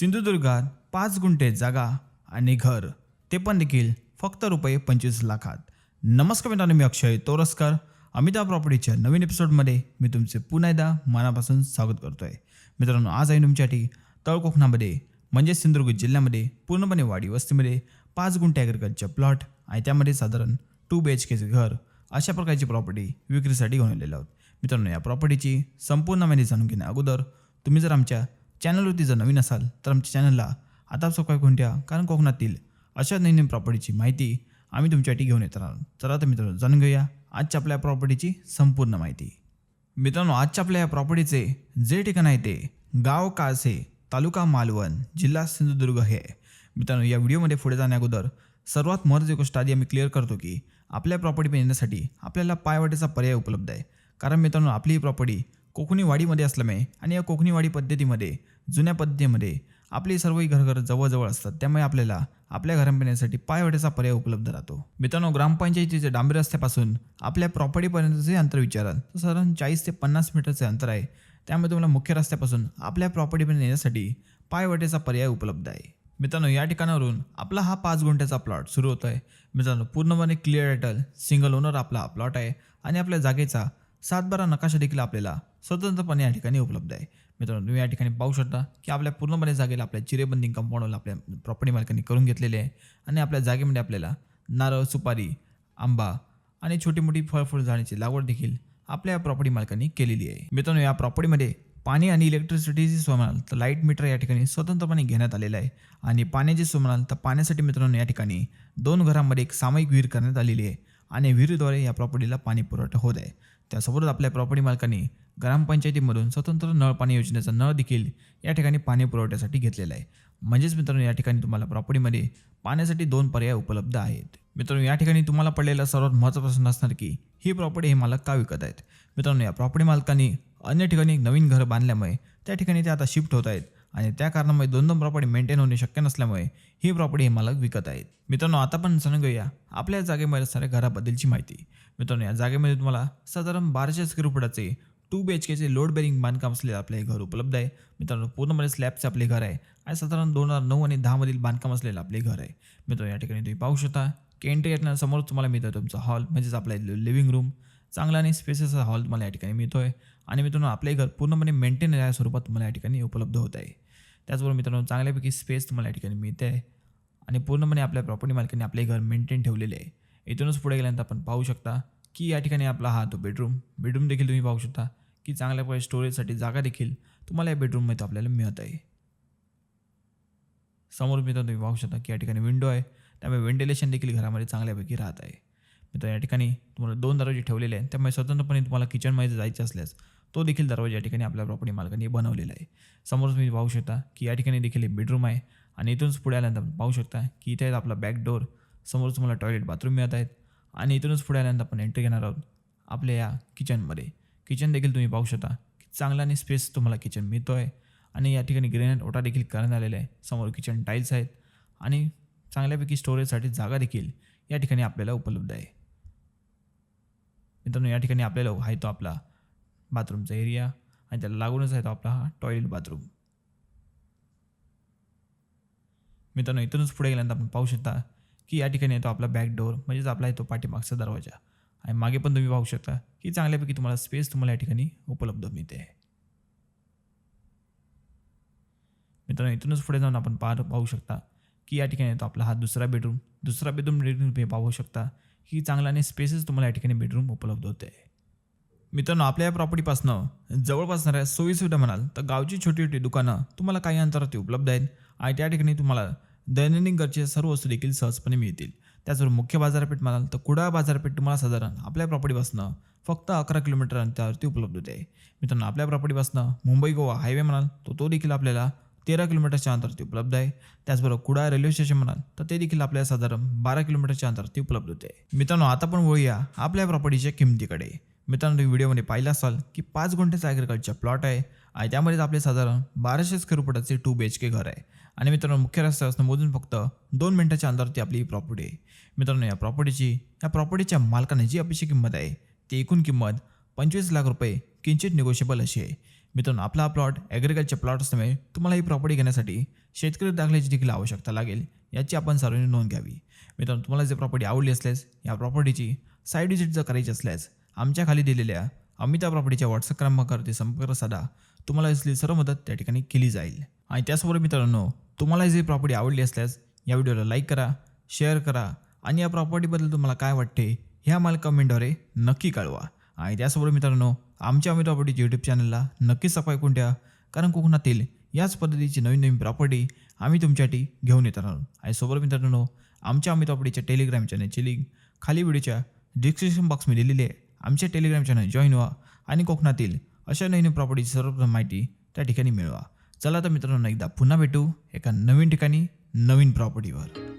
सिंधुदुर्गात पाच गुंठे जागा आणि घर ते पण देखील फक्त रुपये पंचवीस लाखात. नमस्कार मित्रांनो मी अक्षय तोरसकर. अमिताभ प्रॉपर्टीच्या नवीन एपिसोडमध्ये मी तुमचे पुन्हा एकदा मनापासून स्वागत करतो आहे मित्रांनो आज आहे तुमच्यासाठी तळ कोकणामध्ये म्हणजे सिंधुदुर्ग जिल्ह्यामध्ये पूर्णपणे वाडी वस्तीमध्ये पाच गुंठे ॲग्रिकल्चर प्लॉट आणि त्यामध्ये साधारण टू बी एच केचे घर अशा प्रकारची प्रॉपर्टी विक्रीसाठी घेऊन आलेलो आहोत. मित्रांनो या प्रॉपर्टीची संपूर्ण माहिती जाणून घेण्या अगोदर तुम्ही जर आमच्या चॅनलवरती जर नवीन असाल तर आमच्या चॅनलला आता सबस्क्राईब करून ठेवा. कारण कोकणातील अशा नवीन प्रॉपर्टीची माहिती आम्ही तुमच्यासाठी घेऊन येत राहणार. चला आता मित्रांनो जाणून घेऊया आजच्या आपल्या प्रॉपर्टीची संपूर्ण माहिती. मित्रांनो आजच्या आपल्या या प्रॉपर्टीचे जे ठिकाण आहे ते गाव काळसे तालुका मालवण जिल्हा सिंधुदुर्ग हे आहे. मित्रांनो या व्हिडिओमध्ये पुढे जाण्याअगोदर सर्वात महत्त्वाची गोष्ट आधी आम्ही क्लिअर करतो की आपल्या प्रॉपर्टी येण्यासाठी आपल्याला पायवाटेचा पर्याय उपलब्ध आहे. कारण मित्रांनो आपली ही प्रॉपर्टी कोकणी वाडीमध्ये असल्यामुळे आणि या कोकणी वाडी पद्धतीमध्ये जुन्या पद्धतीमध्ये आपली सर्वही घरघर जवळजवळ असतात. त्यामुळे आपल्याला आपल्या घरांपिण्यासाठी येण्यासाठी पर्याय उपलब्ध राहतो. मित्रांनो ग्रामपंचायतीचे डांबे रस्त्यापासून आपल्या प्रॉपर्टीपर्यंतचे अंतर विचाराल. तर साधारण चाळीस ते पन्नास मीटरचे अंतर आहे. त्यामुळे तुम्हाला मुख्य रस्त्यापासून आपल्या प्रॉपर्टीपर्यंत येण्यासाठी पायवाटेचा पर्याय उपलब्ध आहे. मित्रांनो या ठिकाणावरून आपला हा पाच गुंठ्याचा प्लॉट सुरू होतो आहे मित्रांनो पूर्णपणे क्लिअर टायटल सिंगल ओनर आपला हा प्लॉट आहे. आणि आपल्या जागेचा सातबारा नकाशा देखील आपल्याला स्वतंत्रपणे या ठिकाणी उपलब्ध आहे. मित्रांनो तुम्ही या ठिकाणी पाहू शकता की आपल्या पूर्णपणे जागेला आपल्या चिरेबंदी कंपाऊंडला आपल्या प्रॉपर्टी मालकांनी करून घेतलेले आहे आणि आपल्या जागेमध्ये आपल्याला नारळ सुपारी आंबा आणि छोटी मोठी फळफूळ झाडांची लागवड देखील आपल्या प्रॉपर्टी मालकांनी केलेली आहे. मित्रांनो या प्रॉपर्टीमध्ये पाणी आणि इलेक्ट्रिसिटीची सोय म्हणाल तर लाइट मीटर या ठिकाणी स्वतंत्रपणे घेण्यात आलेलं आहे. आणि पाण्याची सोय म्हणाल तर पाण्यासाठी मित्रांनो या ठिकाणी दोन घरांमध्ये एक सामायिक विहीर करण्यात आलेली आहे आणि विहिरीद्वारे या प्रॉपर्टीला पाणी पुरवठा होत आहे. त्यासोबतच आपल्या प्रॉपर्टी मालकांनी ग्रामपंचायतीमधून स्वतंत्र नळ पाणी योजनेचा नळ देखील या ठिकाणी पाणी पुरवठ्यासाठी घेतलेला आहे. म्हणजेच मित्रांनो या ठिकाणी तुम्हाला प्रॉपर्टीमध्ये पाण्यासाठी दोन पर्याय उपलब्ध आहेत. मित्रांनो या ठिकाणी तुम्हाला पडलेला सर्वात महत्त्वाचा प्रश्न असणार की ही प्रॉपर्टी हे मालक का विकत आहेत? मित्रांनो या प्रॉपर्टी मालकांनी अन्य ठिकाणी एक नवीन घर बांधल्यामुळे त्या ठिकाणी ते आता शिफ्ट होत आहेत आणि त्या कारणामुळे दोन दोन प्रॉपर्टी मेंटेन होणे शक्य नसल्यामुळे ही प्रॉपर्टी हे मालक विकत आहेत. मित्रांनो आता पण जाणून घेऊया आपल्या जागेमध्ये साऱ्या घराबद्दलची माहिती. मित्रांनो या जागेमध्ये तुम्हाला साधारण बाराशे स्क्वेअर फुटाचे टू बी एच केचे लोड बेरिंग बांधकाम असलेलं आपले हे घर उपलब्ध आहे. मित्रांनो पूर्णपणे स्लॅबचे आपले घर आहे. आणि साधारण दोन हजार नऊ आणि दहामधील बांधकाम असलेलं आपले घर आहे. मित्रांनो या ठिकाणी तुम्ही पाहू शकता की एंट्री समोर तुम्हाला मिळतो तुमचा हॉल म्हणजेच आपला लिव्हिंग रूम चांगला आणि स्पेसेस हॉल तुम्हाला या ठिकाणी मिळतो आहे आणि मित्रांनो आपले घर पूर्णपणे मेंटेन या स्वरूपात तुम्हाला या ठिकाणी उपलब्ध होत आहे. त्याचबरोबर मित्रांनो चांगल्यापैकी स्पेस तुम्हाला या ठिकाणी मिळते आहे. आणि पूर्णपणे आपल्या प्रॉपर्टी मालकाने आपले घर मेंटेन ठेवलेले आहे. इथूनच पुढे गेल्यानंतर आपण पाहू शकता की या ठिकाणी आपला हा तो बेडरूम बेडरूम देखील तुम्ही पाहू शकता. की चांगल्या प्रकारे स्टोरेजसाठी जागा देखील तुम्हाला या बेडरूममध्ये आपल्याला मिळत आहे. समोर मित्रांनो तुम्ही पाहू शकता की या ठिकाणी विंडो आहे. त्यामुळे व्हेंटिलेशन देखील घरामध्ये चांगल्यापैकी राहत आहे. मित्र या ठिकाणी तुम्हाला दोन दरवाजे ठेवलेले आहेत. त्यामुळे स्वतंत्रपणे तुम्हाला किचनमध्ये जायचं असल्यास तो देखील दरवाजा या ठिकाणी आपल्या प्रॉपर्टी मालकाने बनवलेला आहे. समोर तुम्ही पाहू शकता की या ठिकाणी देखील एक बेडरूम आहे. आणि इथूनच पुढे आल्यानंतर आपण पाहू शकता की इथे आपला बॅक डोर समोर तुम्हाला टॉयलेट बाथरूम मिळत आहेत. आणि इथूनच पुढे आल्यानंतर आपण एंट्री घेणार आहोत आपल्या या किचनमध्ये किचन देखील तुम्ही पाहू शकता. की चांगला आणि स्पेस तुम्हाला किचन मिळतो आहे आणि या ठिकाणी ग्रेनाइट ओटा देखील करण्यात आलेला आहे. समोर किचन टाईल्स आहेत. आणि चांगल्यापैकी स्टोरेजसाठी जागा देखील या ठिकाणी आपल्याला उपलब्ध आहे. मित्रांनो या ठिकाणी आपल्याला आहे तो आपला बाथरूमचा एरिया आणि त्याला लागूनच आहे तो आपला हा टॉयलेट बाथरूम मित्रांनो इथूनच पुढे गेल्यानंतर आपण पाहू शकता की या ठिकाणी येतो आपला बॅक डोअर म्हणजेच आपला येतो पाठीमागचा दरवाजा. आणि मागे पण तुम्ही पाहू शकता की चांगल्यापैकी तुम्हाला स्पेस तुम्हाला या ठिकाणी उपलब्ध मिळते. मित्रांनो इथूनच पुढे जाऊन आपण पार पाहू शकता की या ठिकाणी येतो आपला हा दुसरा बेडरूम दुसरा बेडरूम बेडरूम तुम्ही पाहू शकता की चांगला आणि स्पेसेस तुम्हाला या ठिकाणी बेडरूम उपलब्ध होते. मित्रांनो आपल्या या प्रॉपर्टीपासनं जवळपास असणाऱ्या सोयीसुविधा म्हणाल तर गावची छोटी छोटी दुकानं तुम्हाला काही अंतरात उपलब्ध आहेत आणि त्या ठिकाणी तुम्हाला दैनंदिन गरजेच्या सर्व वस्तू देखील सहजपणे मिळतील. त्याचबरोबर मुख्य बाजारपेठ म्हणाल तर कुडाळ बाजारपेठ तुम्हाला साधारण आपल्या प्रॉपर्टीपासनं फक्त अकरा किलोमीटर अंतरावरती उपलब्ध होते मित्रांनो आपल्या प्रॉपर्टीपासनं मुंबई गोवा हायवे म्हणाल तर तो देखील आपल्याला तेरा किलोमीटरच्या अंतरावरती उपलब्ध आहे. त्याचबरोबर कुडाळ रेल्वे स्टेशन म्हणाल तर ते देखील आपल्याला साधारण बारा किलोमीटरच्या अंतरावरती उपलब्ध होते मित्रांनो आता पण वळूया आपल्या प्रॉपर्टीच्या किमतीकडे. मित्रांनो तुम्ही व्हिडिओमध्ये पाहिलं असाल की पाच गुंठेचा ॲग्रिकल्चर प्लॉट आहे. आणि त्यामध्येच आपले साधारण बाराशे स्क्वेअर फुटाचे टू बी एच के घर आहे. आणि मित्रांनो मुख्य रस्त्यापासून मोजून फक्त दोन मिनिटाच्या अंतरावरती आपली ही प्रॉपर्टी आहे. मित्रांनो या प्रॉपर्टीची या प्रॉपर्टीच्या मालकाने जी अपेक्षित किंमत आहे ती एकूण किंमत पंचवीस लाख रुपये किंचित निगोशिएबल अशी आहे. मित्रांनो आपला हा प्लॉट ॲग्रिकल्चर प्लॉट असल्यामुळे तुम्हाला ही प्रॉपर्टी घेण्यासाठी शेतकरी दाखल्याची देखील आवश्यकता लागेल याची आपण सर्वांनी नोंद घ्यावी. मित्रांनो तुम्हाला जर प्रॉपर्टी आवडली असल्यास या प्रॉपर्टीची साईड विजिट जर करायची असल्यास आमच्या खाली दिलेल्या अमिता प्रॉपर्टीच्या व्हॉट्सअप क्रमांकावरती संपर्क साधा. तुम्हाला असलेली सर्व मदत त्या ठिकाणी केली जाईल. आणि त्याचबरोबर मित्रांनो तुम्हाला जी प्रॉपर्टी आवडली असल्यास या व्हिडिओला लाईक करा शेअर करा आणि या प्रॉपर्टीबद्दल तुम्हाला काय वाटते हे आम्हाला कमेंटद्वारे नक्की कळवा. आणि त्याचबरोबर मित्रांनो आमच्या अमित प्रॉपर्टीच्या यूट्यूब चॅनलला नक्कीच सफाई करून द्या कारण कोकणातील याच पद्धतीची नवीन नवीन प्रॉपर्टी आम्ही तुमच्यासाठी घेऊन येत राहणार. आणि सोबत मित्रांनो आमच्या अमित प्रॉपर्टीच्या टेलिग्राम चॅनलची लिंक खाली व्हिडिओच्या डिस्क्रिप्शन बॉक्समध्ये दिलेली आहे. आमच्या टेलिग्राम चॅनल जॉईन व्हा आणि कोकणातील अशा नवीन प्रॉपर्टीची सर्वप्रथम माहिती त्या ठिकाणी मिळवा. चला तर मित्रांनो एकदा पुन्हा भेटू एका नवीन ठिकाणी नवीन प्रॉपर्टीवर